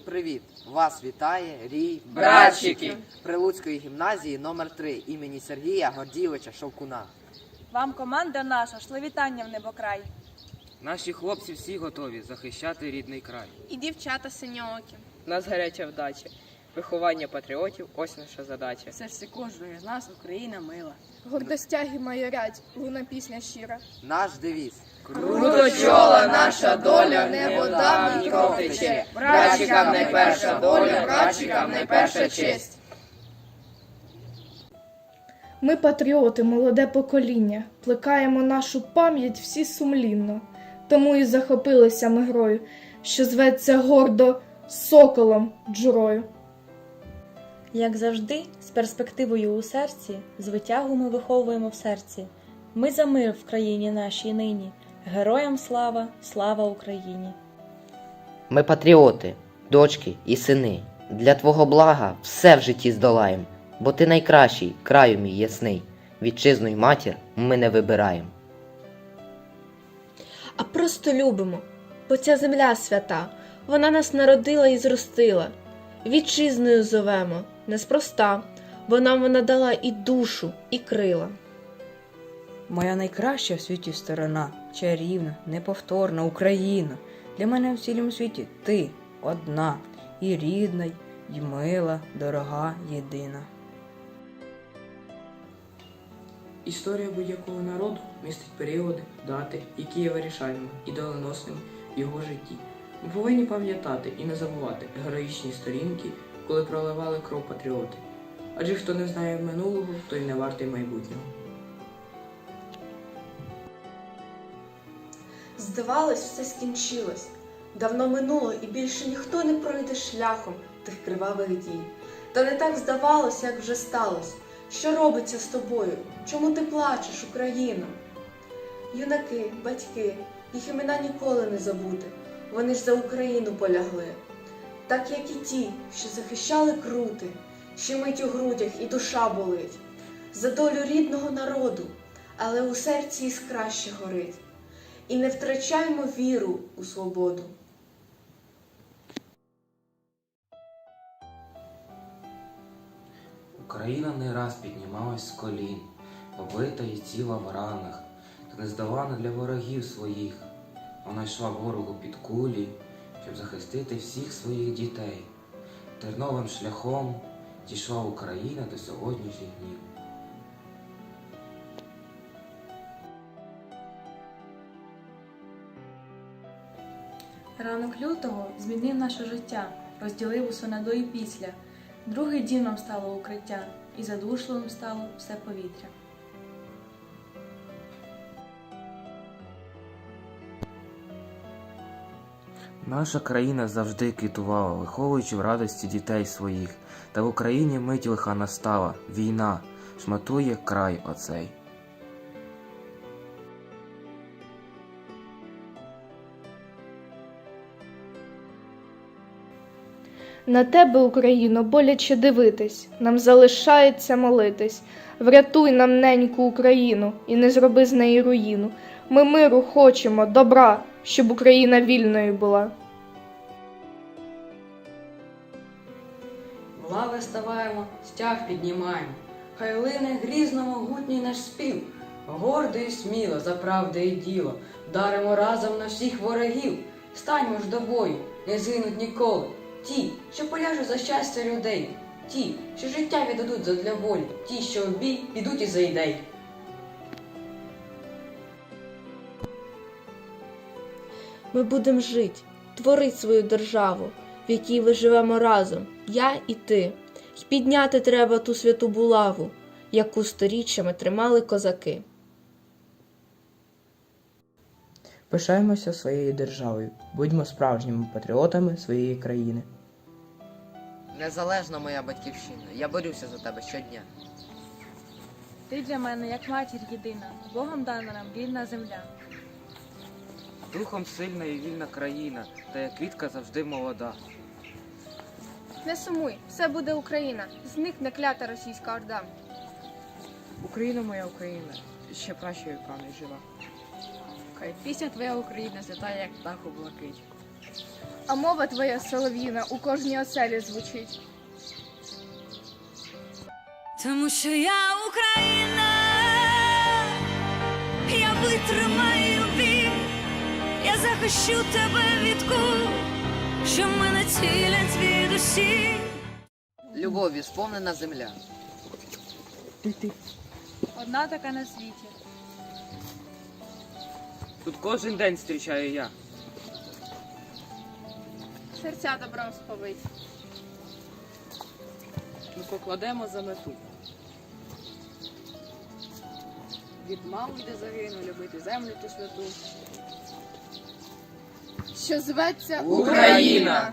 привіт! Вас вітає Рій Братчики! Прилуцької гімназії номер 3 імені Сергія Гордійовича Шовкуна. Вам команда наша, шле вітання в небокрай. Наші хлопці всі готові захищати рідний край. І дівчата синьоокі. У нас гаряча вдача. Виховання патріотів ось наша задача. В серці кожної з нас Україна мила. Гордостяги майорять, луна пісня щира. Наш девіз. Круто чола наша доля, небо небо там там і і кров тече. тече. Братчикам найперша доля, братчикам найперша честь. Ми патріоти, молоде покоління, плекаємо нашу пам'ять всі сумлінно. Тому і захопилися ми грою, що зветься гордо соколом джурою. Як завжди, з перспективою у серці, звитягу ми виховуємо в серці. Ми за мир в країні нашій нині. Героям слава, слава Україні! Ми патріоти, дочки і сини. Для твого блага все в житті здолаєм, бо ти найкращий, краю мій ясний. Вітчизну й матір ми не вибираєм. а просто любимо, бо ця земля свята, вона нас народила і зростила. Вітчизною зовемо, неспроста, бо нам вона дала і душу, і крила. Моя найкраща в світі сторона, чарівна, неповторна Україна. Для мене в цілому світі ти одна, і рідна, і мила, дорога, єдина. Історія будь-якого народу містить періоди, дати, які є вирішальними і доленосними в його житті. Ми повинні пам'ятати і не забувати героїчні сторінки, коли проливали кров патріоти. Адже хто не знає минулого, той не вартий майбутнього. Здавалось, все скінчилось. Давно минуло, і більше ніхто не пройде шляхом тих кривавих дій. Та не так здавалось, як вже сталося. Що робиться з тобою? Чому ти плачеш, Україно? Юнаки, батьки, їх імена ніколи не забути. Вони ж за Україну полягли. Так як і ті, що захищали крути, що мить у грудях і душа болить. За долю рідного народу, але у серці іскра ще горить і не втрачаймо віру у свободу. Україна не раз піднімалась з колін, побита і ціла в ранах, та не здавана для ворогів своїх. Вона йшла ворогу під кулі, щоб захистити всіх своїх дітей. Терновим шляхом дійшла Україна до сьогоднішніх днів. Ранок лютого змінив наше життя, розділив усе на до і після. Другий дім нам стало укриття, і задушливим стало все повітря. Наша країна завжди квітувала, виховуючи в радості дітей своїх. Та в Україні мить лиха настала, війна, шматує край оцей. На тебе, Україно, боляче дивитись, нам залишається молитись. Врятуй нам неньку Україну і не зроби з неї руїну. Ми миру хочемо, добра, щоб Україна вільною була. Лави ставаємо, стяг піднімаємо. Хай лине грізно могутній наш спів. Гордо і сміло за правди і діло. Даримо разом на всіх ворогів. Станьмо ж до бою, не згинуть ніколи. Ті, що поляжуть за щастя людей. Ті, що життя віддадуть задля волі. Ті, що в бій підуть із за ідей. Ми будемо жити, творити свою державу, в якій ви живемо разом, я і ти. І підняти треба ту святу булаву, яку сторіччями тримали козаки. Пишаємося своєю державою, будьмо справжніми патріотами своєї країни. Незалежна моя батьківщина. Я борюся за тебе щодня. Ти для мене, як матір єдина, Богом дана нам вільна земля. Духом сильна і вільна країна, та як квітка завжди молода. Не сумуй, все буде Україна. Зникне клята російська орда. Україна моя Україна, ще праща віками жива. Хай пісня твоя Україна свята, як птах у блакить. а мова твоя солов'їна у кожній оселі звучить. Тому що я Україна, я витримаю бій, я захищу тебе від кул, що мене цілять від усіх. Любов'ю сповнена земля. Одна така на світі. Тут кожен день зустрічаю я. Серця добром сповить. Ми покладемо за мету. Від мами йде загину, любити землю ту святу. Що зветься Україна!